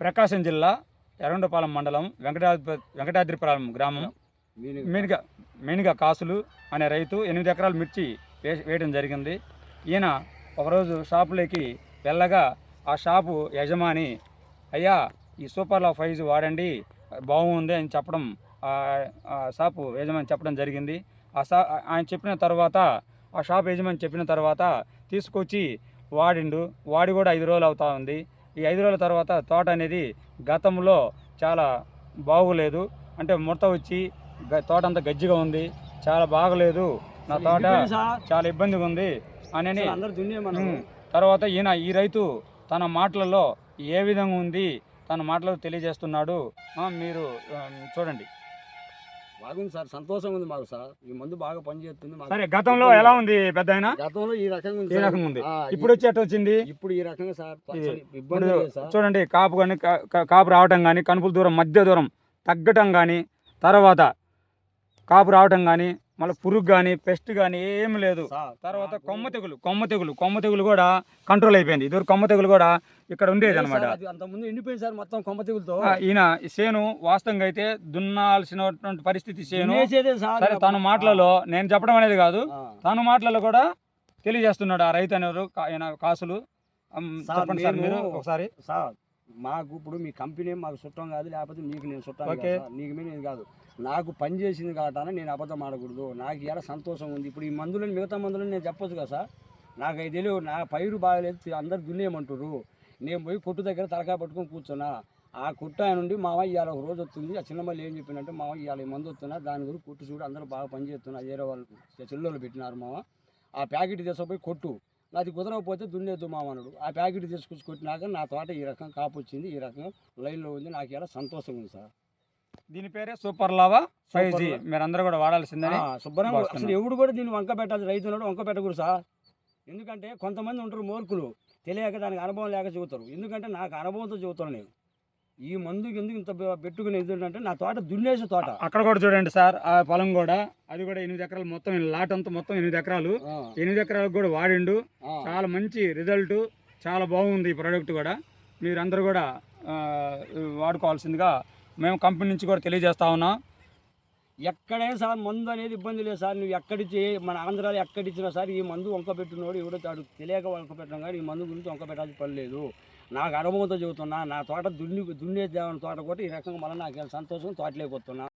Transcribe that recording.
ప్రకాశం జిల్లా ఎర్రండపాలెం మండలం వెంకటాద్రి వెంకటాద్రిపురం గ్రామం. మెయిన్గా మెయిన్గా కాసులు అనే రైతు ఎనిమిది ఎకరాల మిర్చి వే వేయడం జరిగింది. ఈయన ఒకరోజు షాపులోకి వెళ్ళగా ఆ షాపు యజమాని అయ్యా ఈ సూపర్ లా ఫైజ్ వాడండి బాగుంది అని చెప్పడం షాపు యజమాని చెప్పడం జరిగింది. ఆ షా ఆయన చెప్పిన తర్వాత ఆ షాప్ యజమాని చెప్పిన తర్వాత తీసుకొచ్చి వాడిండు. వాడి కూడా ఐదు రోజులు అవుతా ఉంది. ఈ ఐదు రోజుల తర్వాత తోట అనేది గతంలో చాలా బాగోలేదు. అంటే ముడత వచ్చి తోట అంతా గజ్జిగా ఉంది. చాలా బాగలేదు. నా తోట చాలా ఇబ్బందిగా ఉంది అని. తర్వాత ఈయన ఈ రైతు తన మాటలలో ఏ విధంగా ఉంది తన మాటలు తెలియజేస్తున్నాడు. మీరు చూడండి. బాగుంది సార్ సంతోషం ఉంది మాకు సార్. ఈ మందు బాగా పనిచేస్తుంది. సరే గతంలో ఎలా ఉంది పెద్ద గతంలో ఈ రకంగా ఉంది సార్. రకంగా ఉంది. ఇప్పుడు వచ్చి ఎట్ట వచ్చింది? ఇప్పుడు ఈ రకంగా సార్ ఇబ్బంది ఇప్పుడు లేదు సార్. చూడండి కాపు కానీ కాపు రావటం కానీ కనుపుల దూరం మధ్య దూరం తగ్గటం కానీ తర్వాత కాపు రావటం కానీ మళ్ళీ పురుగు కానీ పెస్ట్ కానీ ఏమి లేదు. సార్, తర్వాత కొమ్మ తెగులు కొమ్మ తెగులు కొమ్మ తెగులు కూడా కంట్రోల్ అయిపోయింది. ఇదివరకు కొమ్మ తెగులు కూడా ఇక్కడ ఉండేది అనమాట సార్, అది అంత ముందు ఎండిపోయింది సార్ మొత్తం కొమ్మ తెగులతో. ఈయన చేను వాస్తవంగా అయితే దున్నాల్సినటువంటి పరిస్థితి దున్నేసేదే సార్ తన మాటలలో నేను చెప్పడం అనేది కాదు. తన మాటలలో కూడా తెలియజేస్తున్నాడు ఆ రైతు అనేవారు ఆయన కాసులు. చెప్పండి సార్ మీరు ఒకసారి. సార్ మాకు ఇప్పుడు మీ కంపెనీ మాకు చుట్టం కాదు లేకపోతే మీకు నేను చుట్టం. నీకు మీద నేను కాదు. నాకు పని చేసింది కాబట్టి నేను అబద్ధం ఆడకూడదు. నాకు ఎలా సంతోషం ఉంది. ఇప్పుడు ఈ మందులను మిగతా మందులను నేను చెప్పొచ్చు కదా సార్. నాకు అది తెలియదు. నా పైరు బాగలేదు. అందరు దున్నేయమంటారు నేను పోయి కొట్టు దగ్గర తలకాయ పట్టుకొని కూర్చున్నా. ఆ కొట్టు ఆయన నుండి మామ ఇవాళ ఒక రోజు వస్తుంది. ఆ చిన్నమల్లి ఏం చెప్పిందంటే మామ ఇవాళ మందు వస్తున్నా. దాని గురించి కొట్టు చూడు. అందరూ బాగా పని చేస్తున్నారు. వేరే వాళ్ళు చెల్లెళ్ళు పెట్టినారు మామ ఆ ప్యాకెట్ తీసుకుపోయి కొట్టు. నాది కుదరకపోతే దున్నేద్దు మామ అన్నాడు. ఆ ప్యాకెట్ తీసుకొచ్చి కొట్టినాక నా తోట ఈ రకం కాపు వచ్చింది. ఈ రకం లైన్లో ఉంది. నాకు ఇలా సంతోషం ఉంది సార్. దీని పేరే super lava? Five G. Super మీరు అందరూ కూడా వాడాల్సిందని ఆ, శుభ్రంగా. అసలు ఎవడు కూడా దీన్ని వంక పెట్టాలి రైతు ఉన్నాడు. వంక పెట్టకూడదు సార్. ఎందుకంటే కొంతమంది ఉంటారు మూర్ఖులు తెలియక దానికి అనుభవం లేక చెబుతారు. ఎందుకంటే నాకు అనుభవంతో చెబుతాను నేను. ఈ మందుకి ఎందుకు ఇంత పెట్టుకుని ఎందుకంటే నా తోట దున్నేసే తోట. అక్కడ కూడా చూడండి సార్ ఆ పొలం కూడా అది కూడా ఎనిమిది ఎకరాలు మొత్తం లాట్ అంతా మొత్తం ఎనిమిది ఎకరాలు. ఎనిమిది ఎకరాలకు కూడా వాడిండు. చాలా మంచి రిజల్ట్ చాలా బాగుంది ఈ ప్రోడక్ట్ కూడా. మీరందరూ కూడా వాడుకోవాల్సిందిగా మేము కంపెనీ నుంచి కూడా తెలియజేస్తా ఉన్నాం. ఎక్కడైనా సార్ మందు అనేది ఇబ్బంది లేదు సార్. నువ్వు ఎక్కడిచ్చి మన ఆంధ్రాలో ఎక్కడిచ్చినా సార్ ఈ మందు వంక పెట్టినోడు ఎవడో తాడు తెలియక వంకపెట్టడం కానీ ఈ మందు గురించి వంకపెట్టాల్సి పని లేదు. నాకు అనుభవంతో చెబుతున్నా నా తోట దున్ని దున్నే తోట కూడా ఈ రకంగా మళ్ళీ నాకు సంతోషం తోటలేకొస్తున్నా